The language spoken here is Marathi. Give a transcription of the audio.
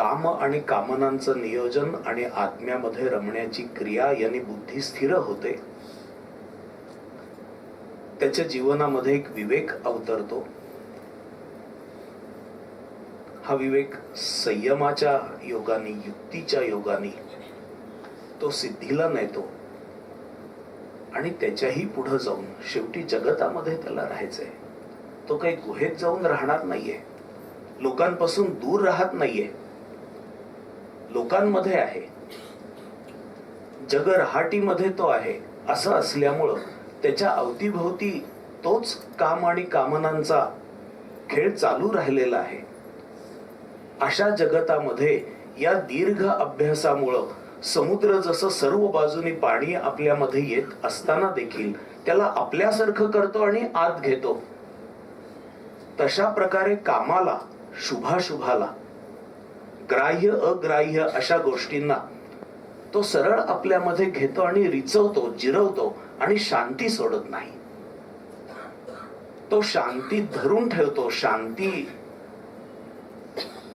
काम आणि कामनांचं नियोजन आणि आत्म्यामध्ये रमण्याची क्रिया यांनी बुद्धी स्थिर होते. त्याच्या जीवनामध्ये एक विवेक अवतरतो. हा विवेक संयमाच्या योगाने युक्तीच्या योगाने तो सिद्धीला नेतो आणि त्याच्याही पुढे जाऊन शेवटी जगतामध्ये त्याला राहायचंय. तो काही गुहेत जाऊन राहणार नाहीये. लोकांपासून दूर राहत नाहीये. लोकांमध्ये आहे. जग रहाटीमध्ये तो आहे असं असल्यामुळं त्याच्या अवतीभोवती तोच काम आणि कामनांचा खेळ चालू राहिलेला आहे. अशा जगतामध्ये या दीर्घ अभ्यासामुळं समुद्र जसं सर्व बाजूनी पाणी आपल्यामध्ये येत असताना देखील त्याला आपल्यासारखं करतो आणि आत घेतो. तशा प्रकारे कामाला शुभाशुभाला ग्राह्य अग्राह्य अशा गोष्टींना. तो सरळ आपल्यामध्ये घेतो आणि रिचवतो जिरवतो आणि शांती सोडत नाही. तो शांती धरून ठेवतो शांती